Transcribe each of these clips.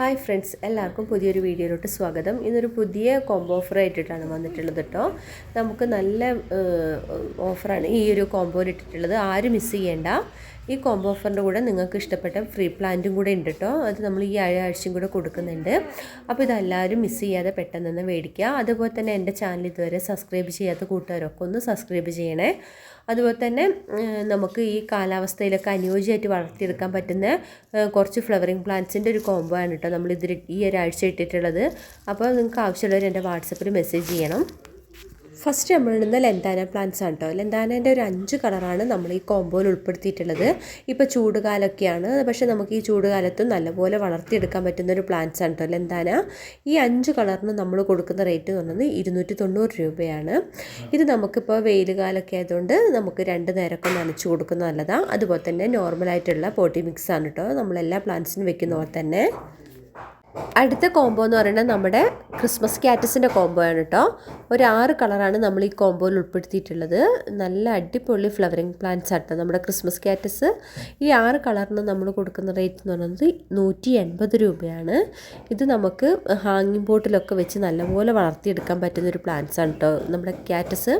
Hi friends എല്ലാവർക്കും പുതിയൊരു വീഡിയോയിലോട്ട് സ്വാഗതം. ഇന്നൊരു പുതിയ കോംബോ ഓഫർ ആയിട്ടിട്ടാണ് വന്നിട്ടുള്ളത് കേട്ടോ നമുക്ക് നല്ല ഓഫറാണ് ഈ ഒരു കോംബോയിൽ ഇട്ടിട്ടുള്ളത്. ആരും മിസ് ചെയ്യേണ്ട. ഈ കോംബോ ഓഫറിന്റെ കൂടെ നിങ്ങൾക്ക് ഇഷ്ടപ്പെട്ട ഫ്രീ പ്ലാന്റും കൂടെ ഉണ്ട് കേട്ടോ അത് നമ്മൾ ഈ ആഴ്ചയും കൂടെ കൊടുക്കുന്നുണ്ട്. അപ്പോൾ ഇതെല്ലാവരും മിസ് ചെയ്യാതെ പെട്ടെന്ന് തന്നെ മേടിക്കുക. അതുപോലെ തന്നെ എന്റെ ചാനൽ ഇതുവരെ സബ്സ്ക്രൈബ് ചെയ്യാത്ത കൂട്ടുകാരൊക്കെ ഒന്ന് സബ്സ്ക്രൈബ് ചെയ്യണേ. അതുപോലെ തന്നെ നമുക്ക് ഈ കാലാവസ്ഥയിലൊക്കെ അനുയോജ്യമായിട്ട് വളർത്തിയെടുക്കാൻ പറ്റുന്ന കുറച്ച് ഫ്ലവറിങ് പ്ലാന്റ്സിന്റെ ഒരു കോംബോ ആണ് കേട്ടോ നമ്മൾ ഇതിൽ ഈ ഒരാഴ്ച ഇട്ടിട്ടുള്ളത്. അപ്പോൾ നിങ്ങൾക്ക് ആവശ്യമുള്ളവർ എന്റെ വാട്സപ്പിൽ മെസ്സേജ് ചെയ്യണം. ഫസ്റ്റ് നമ്മളിടുന്ന ലെന്താന പ്ലാന്റ്സ് ആണ് കേട്ടോ ലെന്താനേന്റെ ഒരു അഞ്ച് കളറാണ് നമ്മൾ ഈ കോമ്പോയിൽ ഉൾപ്പെടുത്തിയിട്ടുള്ളത്. ഇപ്പോൾ ചൂടുകാലമൊക്കെയാണ് പക്ഷേ നമുക്ക് ഈ ചൂടുകാലത്തും നല്ലപോലെ വളർത്തിയെടുക്കാൻ പറ്റുന്ന ഒരു പ്ലാന്റ്സ് ആണ് കേട്ടോ ലെന്താന ഈ അഞ്ച് കളറിന് നമ്മൾ കൊടുക്കുന്ന റേറ്റ് എന്ന് പറയുന്നത് ഇരുന്നൂറ്റി തൊണ്ണൂറ് രൂപയാണ്. ഇത് നമുക്കിപ്പോൾ വെയിൽ കാലമൊക്കെ ആയതുകൊണ്ട് നമുക്ക് രണ്ട് നേരമൊക്കെ നനച്ച് കൊടുക്കുന്നത് നല്ലതാണ് അതുപോലെ തന്നെ നോർമലായിട്ടുള്ള പോട്ടി മിക്സ് ആണ് കേട്ടോ നമ്മളെല്ലാ പ്ലാന്റ്സിനും വെക്കുന്ന പോലെ തന്നെ. അടുത്ത കോംബോ എന്ന് പറയുന്നത് നമ്മുടെ ക്രിസ്മസ് ക്യാറ്റസിന്റെ കോംബോ ആണ് കേട്ടോ ഒരു ആറ് കളറാണ് നമ്മൾ ഈ കോംബോയിൽ ഉൾപ്പെടുത്തിയിട്ടുള്ളത്. നല്ല അടിപൊളി ഫ്ലവറിങ് പ്ലാന്റ്സ് ആട്ടോ നമ്മുടെ ക്രിസ്മസ് കാറ്റസ് ഈ ആറ് കളറിന് നമ്മൾ കൊടുക്കുന്ന റേറ്റ് എന്ന് പറയുന്നത് നൂറ്റി എൺപത് രൂപയാണ്. ഇത് നമുക്ക് ഹാങ്ങിങ് ബോട്ടിലൊക്കെ വെച്ച് നല്ലപോലെ വളർത്തിയെടുക്കാൻ പറ്റുന്ന ഒരു പ്ലാന്റ്സ് ആണ് കേട്ടോ നമ്മുടെ കാറ്റസ്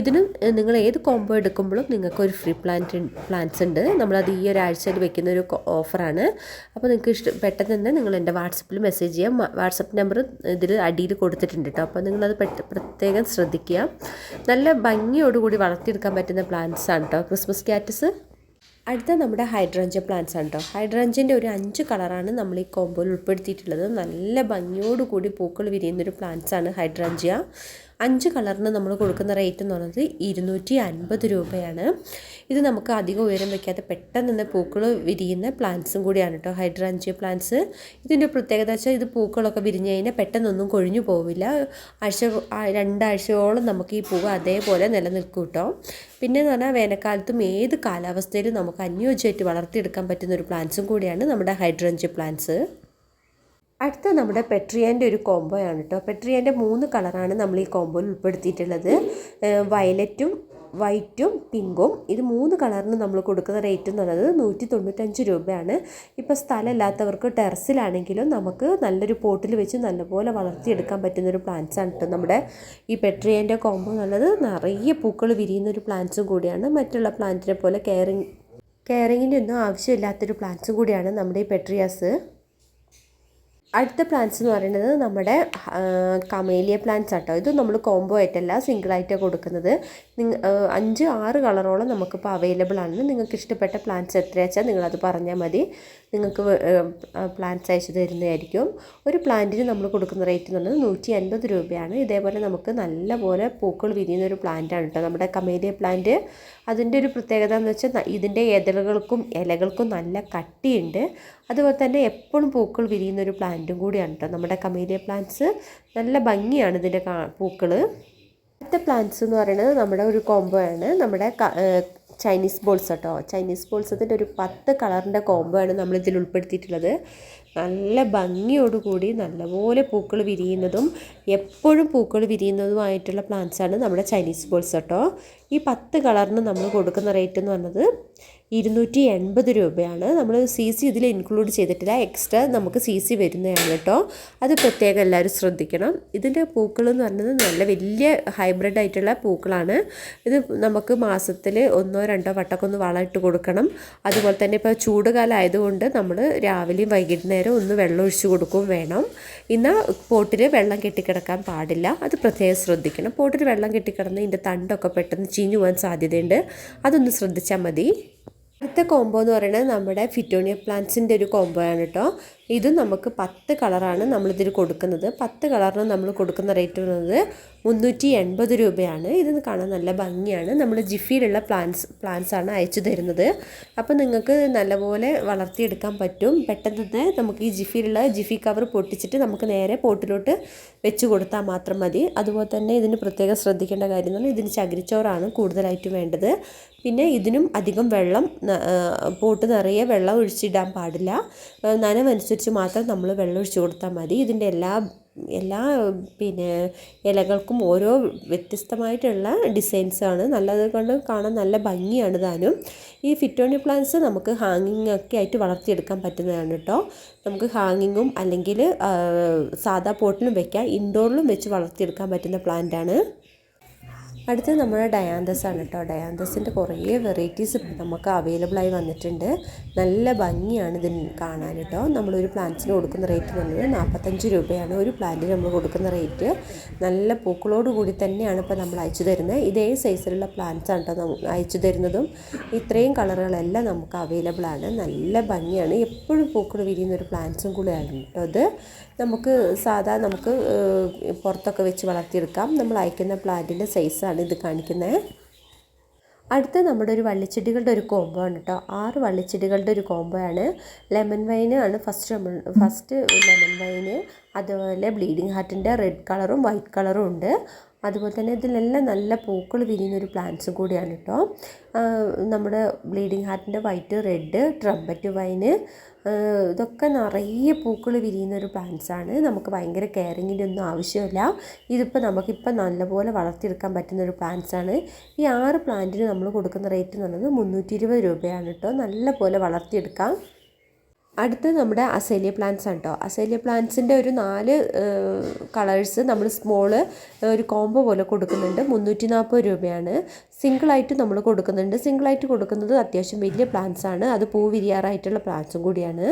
ഇതിനും നിങ്ങൾ ഏത് കോംബോ എടുക്കുമ്പോഴും നിങ്ങൾക്ക് ഒരു ഫ്രീ പ്ലാന്റ് പ്ലാന്റ്സ് ഉണ്ട്. നമ്മളത് ഈ ഒരാഴ്ചയിൽ വെക്കുന്ന ഒരു ഓഫറാണ് അപ്പോൾ നിങ്ങൾക്ക് ഇഷ്ടം പെട്ടെന്ന് തന്നെ നിങ്ങൾ എന്റെ വാട്സപ്പ് വാട്സപ്പിൽ മെസ്സേജ് ചെയ്യാം. വാട്സപ്പ് നമ്പർ ഇതിൽ അടിയിൽ കൊടുത്തിട്ടുണ്ട് കേട്ടോ അപ്പോൾ നിങ്ങളത് പ്രത്യേകം ശ്രദ്ധിക്കുക. നല്ല ഭംഗിയോടുകൂടി വളർത്തിയെടുക്കാൻ പറ്റുന്ന പ്ലാന്റ്സ് ആണ് കേട്ടോ ക്രിസ്മസ് ക്യാറ്റസ് അടുത്ത നമ്മുടെ ഹൈഡ്രഞ്ച പ്ലാന്റ്സ് ആണ് കേട്ടോ ഹൈഡ്രഞ്ചിന്റെ ഒരു അഞ്ച് കളറാണ് നമ്മൾ ഈ കോമ്പോയിൽ ഉൾപ്പെടുത്തിയിട്ടുള്ളത്. നല്ല ഭംഗിയോടുകൂടി പൂക്കൾ വിരിയുന്നൊരു പ്ലാന്റ്സ് ആണ് ഹൈഡ്രഞ്ചിയ അഞ്ച് കളറിന് നമ്മൾ കൊടുക്കുന്ന റേറ്റ് എന്ന് പറയുന്നത് ഇരുന്നൂറ്റി അൻപത് രൂപയാണ്. ഇത് നമുക്ക് അധികം ഉയരം വയ്ക്കാതെ പെട്ടെന്ന് തന്നെ പൂക്കൾ വിരിയുന്ന പ്ലാന്റ്സും കൂടിയാണ് കേട്ടോ ഹൈഡ്രാഞ്ചിയ പ്ലാന്റ്സ് ഇതിന്റെ പ്രത്യേകത വെച്ചാൽ ഇത് പൂക്കളൊക്കെ വിരിഞ്ഞ് കഴിഞ്ഞാൽ പെട്ടെന്നൊന്നും കൊഴിഞ്ഞു പോവില്ല. ആഴ്ച രണ്ടാഴ്ചയോളം നമുക്ക് ഈ പൂവ് അതേപോലെ നിലനിൽക്കും കേട്ടോ. പിന്നെ എന്ന് പറഞ്ഞാൽ വേനൽക്കാലത്തും ഏത് കാലാവസ്ഥയിലും നമുക്ക് അനുയോജ്യമായിട്ട് വളർത്തിയെടുക്കാൻ പറ്റുന്ന ഒരു പ്ലാന്റ്സും കൂടിയാണ് നമ്മുടെ ഹൈഡ്രഞ്ച് പ്ലാന്റ്സ് അടുത്ത നമ്മുടെ പെട്രിയന്റെ ഒരു കോംബോ ആണ് കേട്ടോ. പെട്രിയന്റെ മൂന്ന് കളറാണ് നമ്മൾ ഈ കോംബോയിൽ ഉൾപ്പെടുത്തിയിട്ടുള്ളത്. വയലറ്റും വൈറ്റും പിങ്കും ഇത് മൂന്ന് കളറിന് നമ്മൾ കൊടുക്കുന്ന റേറ്റ് എന്ന് പറയുന്നത് നൂറ്റി തൊണ്ണൂറ്റഞ്ച് രൂപയാണ്. ഇപ്പോൾ സ്ഥലമില്ലാത്തവർക്ക് ടെറസിലാണെങ്കിലും നമുക്ക് നല്ലൊരു പോട്ടിൽ വെച്ച് നല്ലപോലെ വളർത്തിയെടുക്കാൻ പറ്റുന്നൊരു പ്ലാന്റ്സ് ആണ് കേട്ടോ നമ്മുടെ ഈ പെട്രിയന്റെ കോംബോ എന്നുള്ളത് നിറയെ പൂക്കൾ വിരിയുന്ന ഒരു പ്ലാന്റ്സും കൂടിയാണ്. മറ്റുള്ള പ്ലാന്റിനെ പോലെ കെയറിങ് കെയറിങ്ങിന്റെ ഒന്നും ആവശ്യമില്ലാത്തൊരു പ്ലാന്റ്സും കൂടിയാണ് നമ്മുടെ ഈ പെട്രിയാസ്. അടുത്ത പ്ലാന്റ്സ് എന്ന് പറയുന്നത് നമ്മുടെ കമേലിയ പ്ലാന്റ്സ് ആട്ടോ. ഇത് നമ്മൾ കോംബോ ആയിട്ടല്ല സിംഗിൾ ആയിട്ടാണ് കൊടുക്കുന്നത്. അഞ്ച് ആറ് കളറോളം നമുക്കിപ്പോൾ അവൈലബിൾ ആണ്. നിങ്ങൾക്ക് ഇഷ്ടപ്പെട്ട പ്ലാന്റ്സ് എത്രയാച്ചാൽ നിങ്ങളത് പറഞ്ഞാൽ മതി. നിങ്ങൾക്ക് പ്ലാന്റ്സ് അയച്ചു തരുന്നതായിരിക്കും. ഒരു പ്ലാന്റിന് നമ്മൾ കൊടുക്കുന്ന റേറ്റ് എന്ന് പറയുന്നത് നൂറ്റി അൻപത് രൂപയാണ്. ഇതേപോലെ നമുക്ക് നല്ലപോലെ പൂക്കൾ വിരിയുന്ന ഒരു പ്ലാന്റാണ് കേട്ടോ നമ്മുടെ കമേലിയ പ്ലാന്റ് അതിന്റെ ഒരു പ്രത്യേകത എന്ന് വെച്ചാൽ ഇതിന്റെ ഇതളുകൾക്കും ഇലകൾക്കും നല്ല കട്ടിയുണ്ട്. അതുപോലെ തന്നെ എപ്പോഴും പൂക്കൾ വിരിയുന്ന ഒരു പ്ലാന്റും കൂടിയാണ് കേട്ടോ നമ്മുടെ കമേലിയ പ്ലാന്റ്സ് നല്ല ഭംഗിയാണ് ഇതിന്റെ പൂക്കൾ അടുത്ത പ്ലാന്റ്സ് എന്ന് പറയുന്നത് നമ്മുടെ ഒരു കോംബോ ആണ്. നമ്മുടെ ചൈനീസ് ബോൾസ് കേട്ടോ ചൈനീസ് ബോൾസത്തിന്റെ ഒരു പത്ത് കളറിന്റെ കോംബോ ആണ് നമ്മൾ ഇതിൽ ഉൾപ്പെടുത്തിയിട്ടുള്ളത്. നല്ല ഭംഗിയോടുകൂടി നല്ലപോലെ പൂക്കൾ വിരിയുന്നതും എപ്പോഴും പൂക്കൾ വിരിയുന്നതുമായിട്ടുള്ള പ്ലാന്റ്സാണ് നമ്മുടെ ചൈനീസ് ബോൾസ് കേട്ടോ ഈ പത്ത് കളറിന് നമ്മൾ കൊടുക്കുന്ന റേറ്റ് എന്ന് പറഞ്ഞത് ഇരുന്നൂറ്റി എൺപത് രൂപയാണ്. നമ്മൾ സി സി ഇതിൽ ഇൻക്ലൂഡ് ചെയ്തിട്ടില്ല. എക്സ്ട്രാ നമുക്ക് സി സി വരുന്നതാണ് കേട്ടോ. അത് പ്രത്യേകം എല്ലാവരും ശ്രദ്ധിക്കണം. ഇതിന്റെ പൂക്കൾ എന്ന് പറയുന്നത് നല്ല വലിയ ഹൈബ്രിഡ് ആയിട്ടുള്ള പൂക്കളാണ്. ഇത് നമുക്ക് മാസത്തിൽ ഒന്നോ രണ്ടോ വട്ടമൊക്കെ ഒന്ന് വളമിട്ട് കൊടുക്കണം. അതുപോലെ തന്നെ ഇപ്പോൾ ചൂടുകാലം ആയതുകൊണ്ട് നമ്മൾ രാവിലെയും വൈകുന്നേരം ഒന്ന് വെള്ളം ഒഴിച്ചു കൊടുക്കും വേണം. എന്നാൽ പോട്ടിൽ വെള്ളം കെട്ടിക്കിടക്കാൻ പാടില്ല. അത് പ്രത്യേകം ശ്രദ്ധിക്കണം. പോട്ടിൽ വെള്ളം കെട്ടിക്കിടന്ന് ഇതിന്റെ തണ്ടൊക്കെ പെട്ടെന്ന് ചീഞ്ഞു പോകാൻ സാധ്യതയുണ്ട്. അതൊന്ന് ശ്രദ്ധിച്ചാൽ മതി. അടുത്ത കോംബോ എന്ന് പറയുന്നത് നമ്മുടെ ഫിറ്റോണിയ പ്ലാന്റ്സിന്റെ ഒരു കോംബോ ആണ് കേട്ടോ ഇത് നമുക്ക് പത്ത് കളറാണ് നമ്മളിതിൽ കൊടുക്കുന്നത്. പത്ത് കളറിന് നമ്മൾ കൊടുക്കുന്ന റേറ്റ് വരുന്നത് മുന്നൂറ്റി എൺപത് രൂപയാണ്. ഇത് കാണാൻ നല്ല ഭംഗിയാണ്. നമ്മൾ ജിഫിയിലുള്ള പ്ലാന്റ്സ് പ്ലാന്റ്സ് ആണ് അയച്ചു തരുന്നത്. അപ്പോൾ നിങ്ങൾക്ക് നല്ലപോലെ വളർത്തിയെടുക്കാൻ പറ്റും. പെട്ടെന്ന് തന്നെ നമുക്ക് ഈ ജിഫിയിലുള്ള ജിഫി കവർ പൊട്ടിച്ചിട്ട് നമുക്ക് നേരെ പോട്ടിലോട്ട് വെച്ച് കൊടുത്താൽ മാത്രം മതി. അതുപോലെ തന്നെ ഇതിന് പ്രത്യേകം ശ്രദ്ധിക്കേണ്ട കാര്യം എന്ന് പറഞ്ഞാൽ ഇതിന് ചകിരിച്ചോറാണ് കൂടുതലായിട്ട് വേണ്ടത്. പിന്നെ ഇതിനും അധികം വെള്ളം പോട്ട് നിറയെ വെള്ളം ഒഴിച്ചിടാൻ പാടില്ല. നനവനുസരിച്ച് മാത്രം നമ്മൾ വെള്ളം ഒഴിച്ചു കൊടുത്താൽ മതി. ഇതിന്റെ എല്ലാ എല്ലാ പിന്നെ ഇലകൾക്കും ഓരോ വ്യത്യസ്തമായിട്ടുള്ള ഡിസൈൻസാണ്. നല്ലത് കൊണ്ട് കാണാൻ നല്ല ഭംഗിയാണ് താനും ഈ ഫിറ്റോണി പ്ലാന്റ്സ് നമുക്ക് ഹാങ്ങിങ് ഒക്കെ ആയിട്ട് വളർത്തിയെടുക്കാൻ പറ്റുന്നതാണ് കേട്ടോ നമുക്ക് ഹാങ്ങിങ്ങും അല്ലെങ്കിൽ സാധാ പോട്ടിലും വെക്കാം. ഇൻഡോറിലും വെച്ച് വളർത്തിയെടുക്കാൻ പറ്റുന്ന പ്ലാന്റാണ്. അടുത്തത് നമ്മുടെ ഡയാന്തസ് ആണ് കേട്ടോ. ഡയാന്തസിന്റെ കുറേ വെറൈറ്റീസ് നമുക്ക് അവൈലബിൾ ആയി വന്നിട്ടുണ്ട്. നല്ല ഭംഗിയാണ് ഇതിന് കാണാൻ കേട്ടോ. നമ്മളൊരു പ്ലാന്റ്സിന് കൊടുക്കുന്ന റേറ്റ് എന്നുള്ളത് നാൽപ്പത്തഞ്ച് രൂപയാണ്. ഒരു പ്ലാന്റിന് നമ്മൾ കൊടുക്കുന്ന റേറ്റ് നല്ല പൂക്കളോട് കൂടി തന്നെയാണ് ഇപ്പോൾ നമ്മൾ അയച്ചു തരുന്നത്. ഇതേ സൈസിലുള്ള പ്ലാന്റ്സ് ആണ് കേട്ടോ അയച്ചു തരുന്നതും. ഇത്രയും കളറുകളെല്ലാം നമുക്ക് അവൈലബിൾ ആണ്. നല്ല ഭംഗിയാണ്. എപ്പോഴും പൂക്കൾ വിരിയുന്ന ഒരു പ്ലാന്റ്സും കൂടെയാണ് കേട്ടോ അത് നമുക്ക് സാധാ നമുക്ക് പുറത്തൊക്കെ വെച്ച് വളർത്തിയെടുക്കാം. നമ്മൾ അയക്കുന്ന പ്ലാന്റിന്റെ സൈസാണ് ഇത് കാണിക്കുന്നത് അടുത്ത നമ്മുടെ ഒരു വള്ളിച്ചെടികളുടെ ഒരു കോംബോ ആണ് കേട്ടോ ആറ് വള്ളിച്ചെടികളുടെ ഒരു കോംബോ ആണ്. ലെമൺ വൈന് ആണ് ഫസ്റ്റ് നമ്മൾ ഫസ്റ്റ് ലെമൺ വൈന് അതുപോലെ ബ്ലീഡിങ് ഹാർട്ടിന്റെ റെഡ് കളറും വൈറ്റ് കളറും ഉണ്ട്. അതുപോലെ തന്നെ ഇതിലെല്ലാം നല്ല പൂക്കൾ വിരിയുന്ന ഒരു പ്ലാന്റ്സും കൂടിയാണ് കേട്ടോ നമ്മുടെ ബ്ലീഡിങ് ഹാർട്ടിന്റെ വൈറ്റ് റെഡ് ട്രംപറ്റ് വൈന് ഇതൊക്കെ നിറയെ പൂക്കൾ വിരിയുന്ന ഒരു പ്ലാന്റ്സാണ് നമുക്ക് ഭയങ്കര കെയറിങ്ങിന്റെ ഒന്നും ആവശ്യമില്ല. ഇതിപ്പോൾ നമുക്കിപ്പോൾ നല്ലപോലെ വളർത്തിയെടുക്കാൻ പറ്റുന്ന ഒരു പ്ലാന്റ്സ് ആണ്. ഈ ആറ് പ്ലാന്റിന് നമ്മൾ കൊടുക്കുന്ന റേറ്റ് എന്ന് പറയുന്നത് മുന്നൂറ്റി രൂപയാണ് കേട്ടോ നല്ലപോലെ വളർത്തിയെടുക്കാം. അടുത്ത് നമ്മുടെ അസേലിയ പ്ലാന്റ്സ് ആണ് കേട്ടോ അസേലിയ പ്ലാന്റ്സിന്റെ ഒരു നാല് കളേഴ്സ് നമ്മൾ സ്മോൾ ഒരു കോംബോ പോലെ കൊടുക്കുന്നുണ്ട്. മുന്നൂറ്റി നാൽപ്പത് രൂപയാണ് സിംഗിളായിട്ട് നമ്മൾ കൊടുക്കുന്നുണ്ട്. സിംഗിളായിട്ട് കൊടുക്കുന്നത് അത്യാവശ്യം വലിയ പ്ലാന്റ്സ് ആണ്. അത് പൂ വിരിയാറായിട്ടുള്ള പ്ലാന്റ്സും കൂടിയാണ്.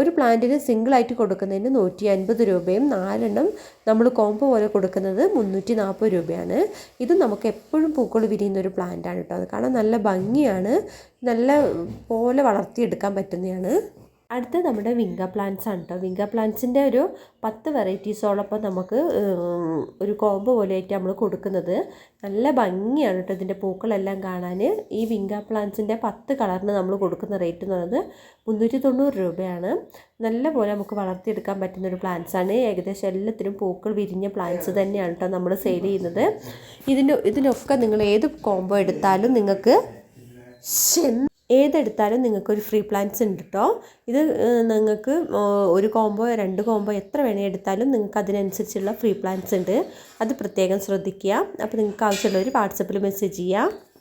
ഒരു പ്ലാന്റിന് സിംഗിളായിട്ട് കൊടുക്കുന്നതിന് നൂറ്റി അൻപത് രൂപയും നാലെണ്ണം നമ്മൾ കോംബോ പോലെ കൊടുക്കുന്നത് മുന്നൂറ്റി നാൽപ്പത് രൂപയാണ്. ഇത് നമുക്ക് എപ്പോഴും പൂക്കൾ വിരിയുന്ന ഒരു പ്ലാന്റ് ആണ് കേട്ടോ അത് കാണാൻ നല്ല ഭംഗിയാണ്. നല്ല പോലെ വളർത്തിയെടുക്കാൻ പറ്റുന്നതാണ്. അടുത്ത നമ്മുടെ വിങ്ക പ്ലാന്റ്സ് ആണ് കേട്ടോ വിങ്ക പ്ലാന്റ്സിന്റെ ഒരു പത്ത് വെറൈറ്റീസോളപ്പം നമുക്ക് ഒരു കോംബോ പോലെയായിട്ട് നമ്മൾ കൊടുക്കുന്നത്. നല്ല ഭംഗിയാണ് കേട്ടോ ഇതിന്റെ പൂക്കളെല്ലാം കാണാൻ ഈ വിങ്ക പ്ലാന്റ്സിന്റെ പത്ത് കളറിന് നമ്മൾ കൊടുക്കുന്ന റേറ്റ് എന്ന് പറയുന്നത് മുന്നൂറ്റി തൊണ്ണൂറ് രൂപയാണ്. നല്ല പോലെ നമുക്ക് വളർത്തിയെടുക്കാൻ പറ്റുന്ന ഒരു പ്ലാന്റ്സ് ആണ്. ഏകദേശം എല്ലാത്തിനും പൂക്കൾ വിരിഞ്ഞ പ്ലാന്റ്സ് തന്നെയാണ് കേട്ടോ നമ്മൾ സെയിൽ ചെയ്യുന്നത്. ഇതിന്റെ ഇതിനൊക്കെ നിങ്ങൾ ഏത് കോംബോ എടുത്താലും നിങ്ങൾക്ക് ഏതെടുത്താലും നിങ്ങൾക്കൊരു ഫ്രീ പ്ലാൻസ് ഉണ്ട് കേട്ടോ ഇത് നിങ്ങൾക്ക് ഒരു കോംബോ രണ്ട് കോംബോ എത്ര വേണേൽ എടുത്താലും നിങ്ങൾക്ക് അതിനനുസരിച്ചുള്ള ഫ്രീ പ്ലാൻസ് ഉണ്ട്. അത് പ്രത്യേകം ശ്രദ്ധിക്കുക. അപ്പോൾ നിങ്ങൾക്ക് ആവശ്യമുള്ളവർ വാട്സപ്പിൽ മെസ്സേജ് ചെയ്യുക